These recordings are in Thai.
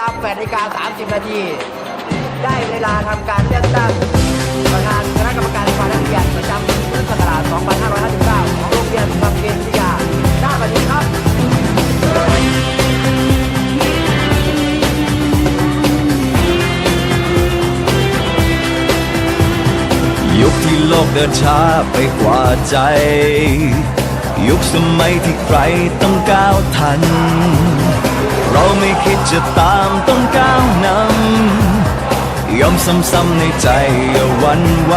ลา8นาฬิกา30 นาที ได้เวลาทำการเลือกตั้งประธานคณะกรรมการฝ่ายนักเรียนประจำปีพุทธศักราช2559 ของโรงเรียนบำเพ็ญวิทยาหน้าวันนี้ครับยุคที่โลกเดินช้าไปกว่าใจ ยุคสมัยที่ใครต้องก้าวทัน เราไม่คิดจะตามต้องก้าวนำยอมซ้ำๆในใจอย่าวันไหว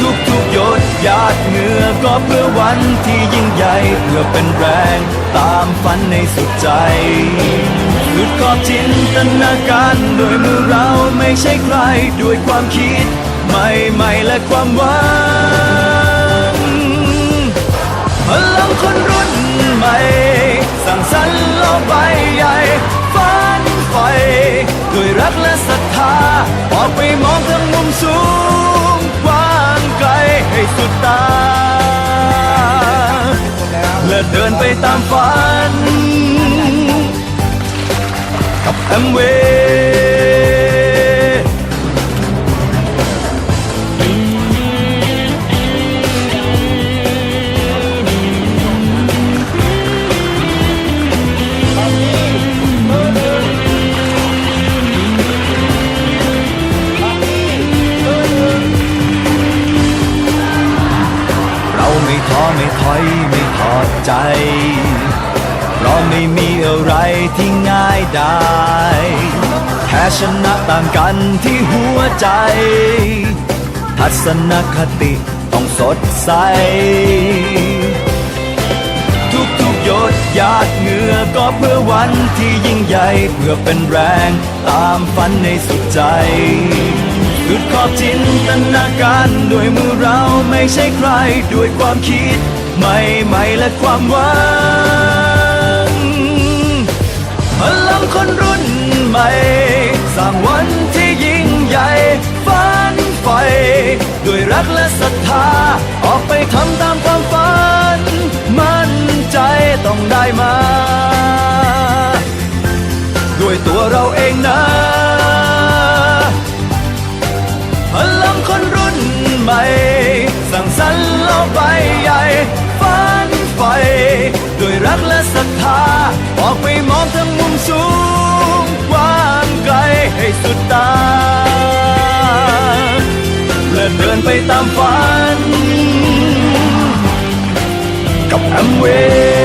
ทุกๆหยดหยาดเหงื่อก็เพื่อวันที่ยิ่งใหญ่เพื่อเป็นแรงตามฝันในสุดใจสุดขอบจินตนาการโดยมือเราไม่ใช่ใครด้วยความคิดใหม่ๆและความหวัง อกไปมองทั้งมุมสูงกว้างไกลให้สุดตา และเดินไปตามฝัน กับแอมเวย์ ท้อไม่ถอยไม่ทอดใจ เพราะไม่มีอะไรที่ง่ายได้ แพ้ชนะต่างกันที่หัวใจ ทัศนคติต้องสดใส ทุกๆหยดหยาดเหงื่อก็เพื่อวันที่ยิ่งใหญ่ เพื่อเป็นแรงตามฝันในสุดใจ สุดขอบจินตนาการด้วยมือเราไม่ใช่ใคร ด้วยความคิดใหม่ๆและความหวังพลังคนรุ่นใหม่ สร้างวันที่ยิ่งใหญ่ฝันไฟด้วยรักและศรัทธา ออกไปทำตามความฝัน มั่นใจต้องได้มา ด้วยตัวเราเอง ไปใบใหญ่ฝันไฟด้วยรักและศรัทธา ออกไปมองทั้งมุมสูงกว้างไกลให้สุดตา และเดินไปตามฝัน กับแอมเวย์